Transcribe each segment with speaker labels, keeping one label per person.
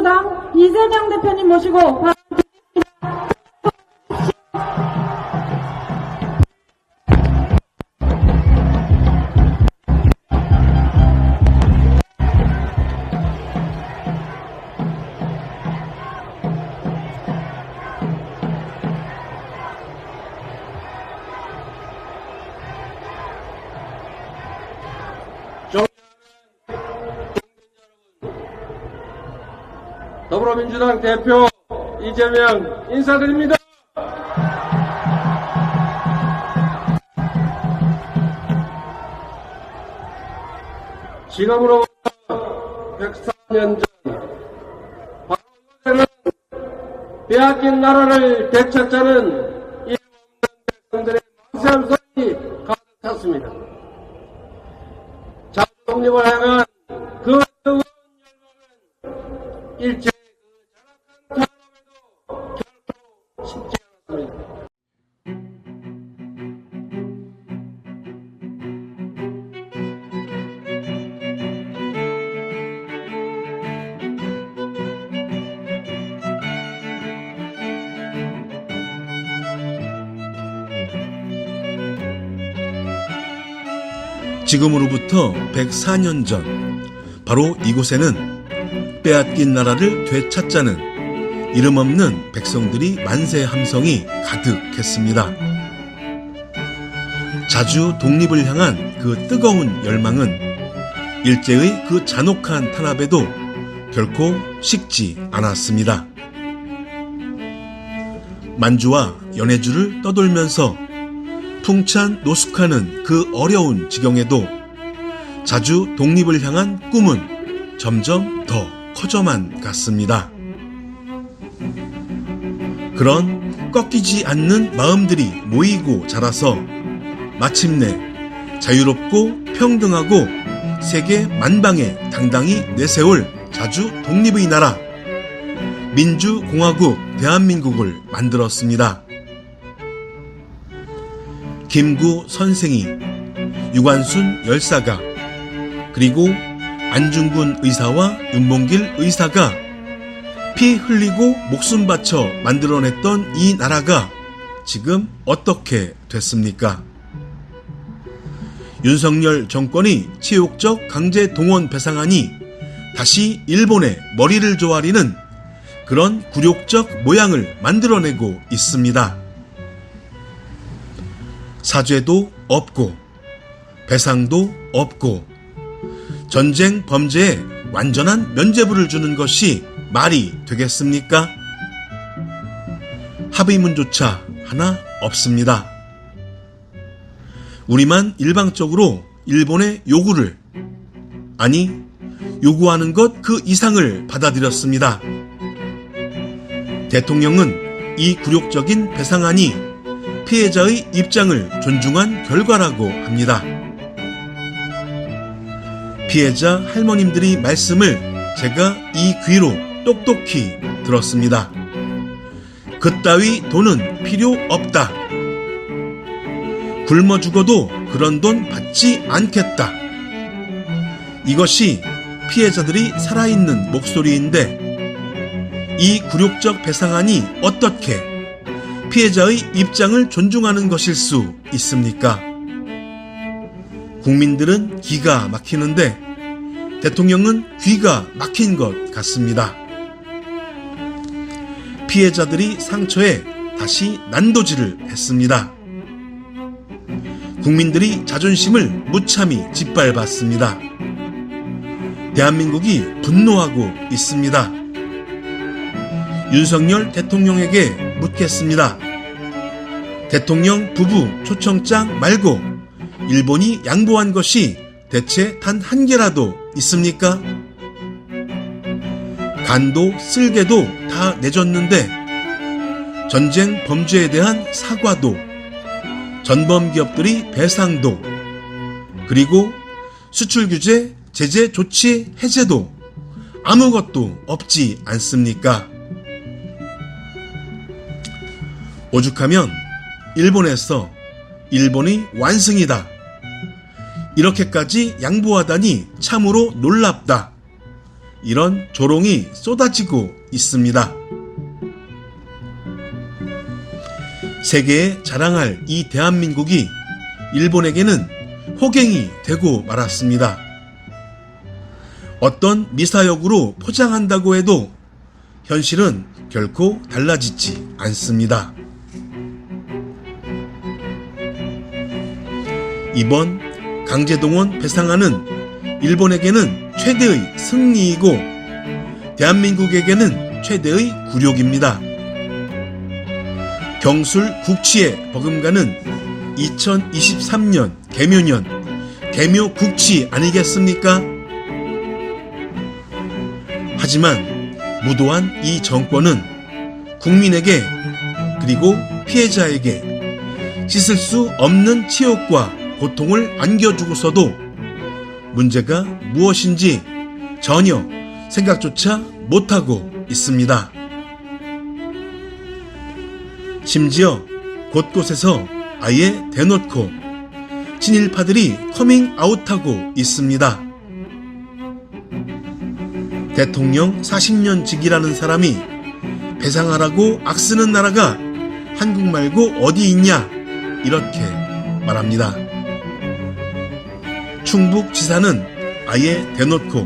Speaker 1: 더불어민주당 이재명 대표님 모시고
Speaker 2: 더불어민주당 대표 이재명 인사드립니다. 지금으로부터 104년 전 바로 이곳에는 빼앗긴 나라를 되찾자는
Speaker 3: 지금으로부터 104년 전 바로 이곳에는 빼앗긴 나라를 되찾자는 이름 없는 백성들이 만세 함성이 가득했습니다. 자주 독립을 향한 그 뜨거운 열망은 일제의 그 잔혹한 탄압에도 결코 식지 않았습니다. 만주와 연해주를 떠돌면서 풍찬 노숙하는 그 어려운 지경에도 자주 독립을 향한 꿈은 점점 더 커져만 갔습니다. 그런 꺾이지 않는 마음들이 모이고 자라서 마침내 자유롭고 평등하고 세계 만방에 당당히 내세울 자주 독립의 나라 민주공화국 대한민국을 만들었습니다. 김구 선생이, 유관순 열사가, 그리고 안중근 의사와 윤봉길 의사가 피 흘리고 목숨 바쳐 만들어냈던 이 나라가 지금 어떻게 됐습니까? 윤석열 정권이 치욕적 강제 동원 배상안이 다시 일본의 머리를 조아리는 그런 굴욕적 모양을 만들어내고 있습니다. 사죄도 없고 배상도 없고 전쟁 범죄에 완전한 면죄부를 주는 것이 말이 되겠습니까? 합의문조차 하나 없습니다. 우리만 일방적으로 일본의 요구를 아니 요구하는 것 그 이상을 받아들였습니다. 대통령은 이 굴욕적인 배상안이 피해자의 입장을 존중한 결과라고 합니다. 피해자 할머님들이 말씀을 제가 이 귀로 똑똑히 들었습니다. 그따위 돈은 필요 없다. 굶어 죽어도 그런 돈 받지 않겠다. 이것이 피해자들이 살아있는 목소리인데 이 굴욕적 배상안이 어떻게 피해자의 입장을 존중하는 것일 수 있습니까? 국민들은 기가 막히는데 대통령은 귀가 막힌 것 같습니다. 피해자들이 상처에 다시 난도질을 했습니다. 국민들이 자존심을 무참히 짓밟았습니다. 대한민국이 분노하고 있습니다. 윤석열 대통령에게 묻겠습니다. 대통령 부부 초청장 말고 일본이 양보한 것이 대체 단 한 개라도 있습니까? 간도 쓸개도 다 내줬는데 전쟁 범죄에 대한 사과도 전범 기업들이 배상도 그리고 수출 규제 제재 조치 해제도 아무것도 없지 않습니까? 오죽하면 일본에서 일본이 완승이다. 이렇게까지 양보하다니 참으로 놀랍다. 이런 조롱이 쏟아지고 있습니다. 세계에 자랑할 이 대한민국이 일본에게는 호갱이 되고 말았습니다. 어떤 미사역으로 포장한다고 해도 현실은 결코 달라지지 않습니다. 이번 강제동원 배상안은 일본에게는 최대의 승리이고 대한민국에게는 최대의 굴욕입니다. 경술 국치에 버금가는 2023년 개묘년 개묘 국치 아니겠습니까? 하지만 무도한 이 정권은 국민에게 그리고 피해자에게 씻을 수 없는 치욕과 고통을 안겨주고서도 문제가 무엇인지 전혀 생각조차 못하고 있습니다. 심지어 곳곳에서 아예 대놓고 친일파들이 커밍 아웃하고 있습니다. 대통령 40년 직이라는 사람이 배상하라고 악쓰는 나라가 한국 말고 어디 있냐 이렇게 말합니다. 충북 지사는 아예 대놓고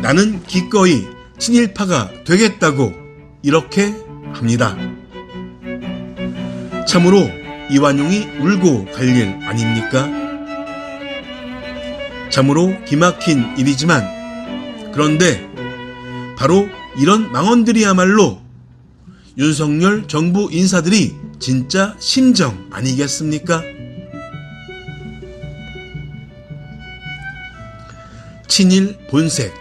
Speaker 3: 나는 기꺼이 친일파가 되겠다고 이렇게 합니다. 참으로 이완용이 울고 갈 일 아닙니까? 참으로 기막힌 일이지만 그런데 바로 이런 망언들이야말로 윤석열 정부 인사들이 진짜 심정 아니겠습니까? 친일 본색.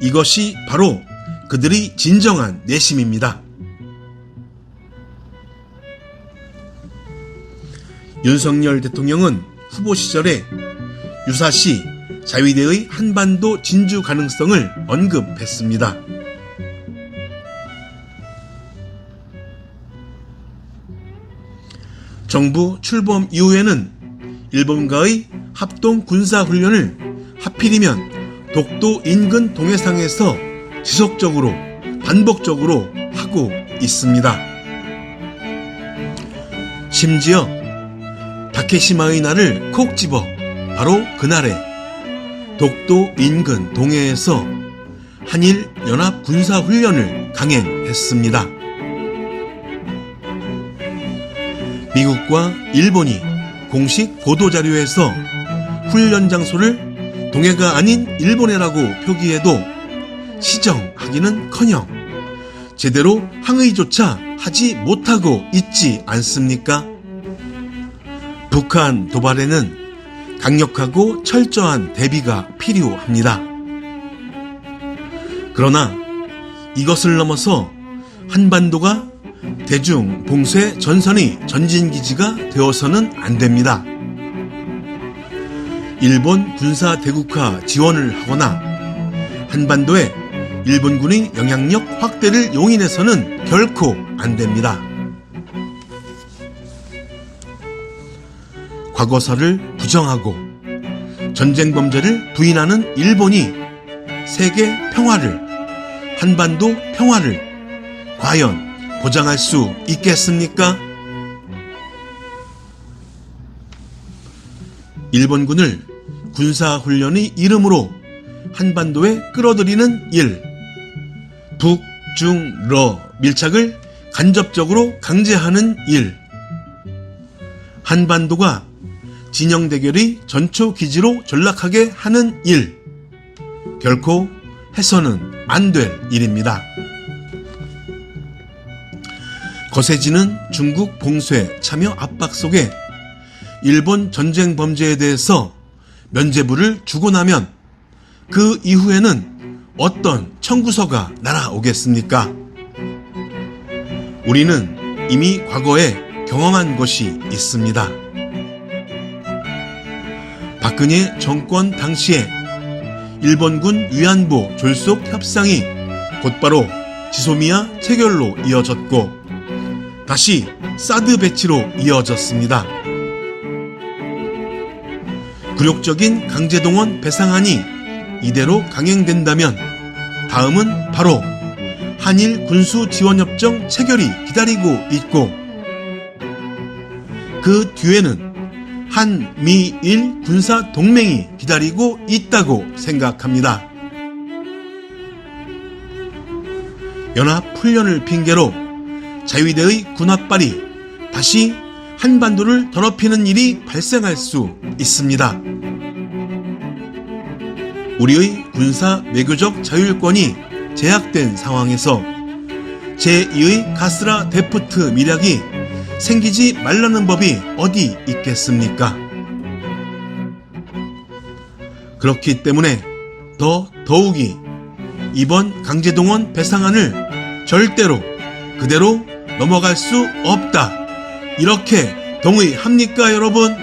Speaker 3: 이것이 바로 그들이 진정한 내심입니다. 윤석열 대통령은 후보 시절에 유사시 자위대의 한반도 진주 가능성을 언급했습니다. 정부 출범 이후에는 일본과의 합동 군사 훈련을 하필이면 독도 인근 동해상에서 지속적으로 반복적으로 하고 있습니다. 심지어 다케시마의 날을 콕 집어 바로 그날에 독도 인근 동해에서 한일 연합 군사 훈련을 강행했습니다. 미국과 일본이 공식 보도 자료에서 훈련 장소를 동해가 아닌 일본해라고 표기해도 시정하기는커녕 제대로 항의조차 하지 못하고 있지 않습니까? 북한 도발에는 강력하고 철저한 대비가 필요합니다. 그러나 이것을 넘어서 한반도가 대중 봉쇄 전선이 전진기지가 되어서는 안 됩니다. 일본 군사 대국화 지원을 하거나 한반도에 일본군의 영향력 확대를 용인해서는 결코 안 됩니다. 과거사를 부정하고 전쟁 범죄를 부인하는 일본이 세계 평화를 한반도 평화를 과연 보장할 수 있겠습니까? 일본군을 군사훈련의 이름으로 한반도에 끌어들이는 일, 북, 중, 러 밀착을 간접적으로 강제하는 일, 한반도가 진영 대결이 전초 기지로 전락하게 하는 일, 결코 해서는 안 될 일입니다. 거세지는 중국 봉쇄 참여 압박 속에 일본 전쟁 범죄에 대해서 면죄부를 주고 나면 그 이후에는 어떤 청구서가 날아오겠습니까? 우리는 이미 과거에 경험한 것이 있습니다. 박근혜 정권 당시에 일본군 위안부 졸속 협상이 곧바로 지소미아 체결로 이어졌고 다시 사드 배치로 이어졌습니다. 굴욕적인 강제동원 배상안이 이대로 강행된다면 다음은 바로 한일 군수 지원협정 체결이 기다리고 있고 그 뒤에는 한미일 군사 동맹이 기다리고 있다고 생각합니다. 연합훈련을 핑계로 자위대의 군합발이 다시 한반도를 더럽히는 일이 발생할 수 있습니다. 우리의 군사 외교적 자율권이 제약된 상황에서 제2의 가스라 데프트 미략이 생기지 말라는 법이 어디 있겠습니까? 그렇기 때문에 더 더욱이 이번 강제동원 배상안을 절대로 그대로 넘어갈 수 없다. 이렇게 동의합니까, 여러분?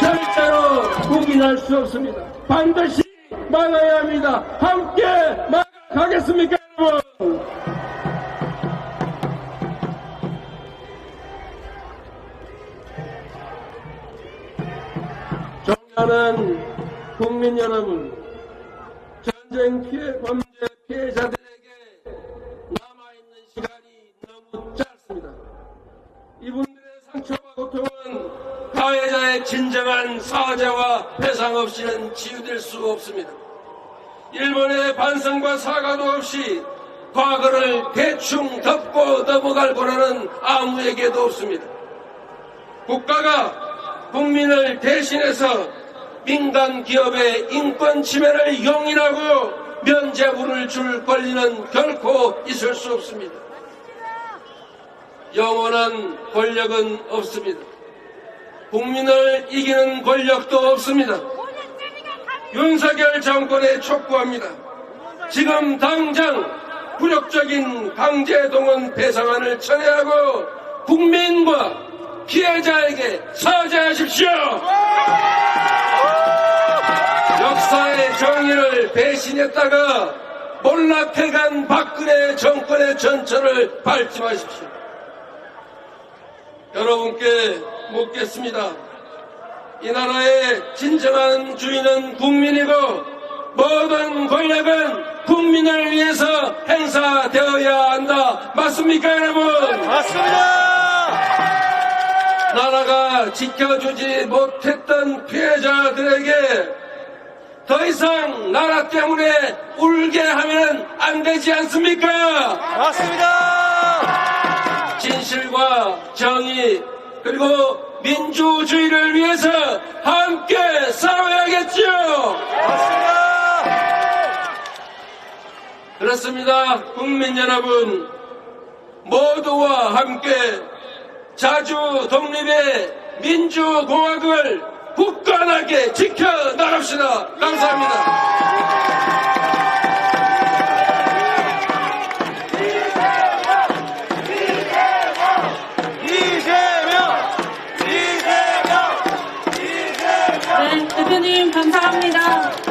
Speaker 2: 절대로 구긴할 수 없습니다. 반드시 막아야 합니다. 함께 막아가겠습니까, 여러분? 존경하는 국민 여러분, 전쟁 피해 범죄 피해자들에게 남아있는 시간이 너무 짧습니다. 이분들의 상처와 고통은 가해자의 진정한 사죄와 배상 없이는 치유될 수 없습니다. 일본의 반성과 사과도 없이 과거를 대충 덮고 넘어갈 권한은 아무에게도 없습니다. 국가가 국민을 대신해서 민간 기업의 인권 침해를 용인하고 면죄부를 줄 권리는 결코 있을 수 없습니다. 영원한 권력은 없습니다. 국민을 이기는 권력도 없습니다. 윤석열 정권에 촉구합니다. 지금 당장 굴욕적인 강제동원 배상안을 철회하고 국민과 피해자에게 사죄하십시오. 역사의 정의를 배신했다가 몰락해간 박근혜 정권의 전철을 밟지 마십시오. 여러분께 묻겠습니다. 이 나라의 진정한 주인은 국민이고 모든 권력은 국민을 위해서 행사되어야 한다. 맞습니까, 여러분?
Speaker 4: 맞습니다.
Speaker 2: 나라가 지켜주지 못했던 피해자들에게 더 이상 나라 때문에 울게 하면 안 되지 않습니까?
Speaker 4: 맞습니다.
Speaker 2: 진실과 정의 그리고 민주주의를 위해서 함께 싸워야겠죠.
Speaker 4: 맞습니다.
Speaker 2: 그렇습니다. 국민 여러분 모두와 함께 자주 독립의 민주공화국을 굳건하게 지켜나갑시다. 감사합니다.
Speaker 1: 감사합니다.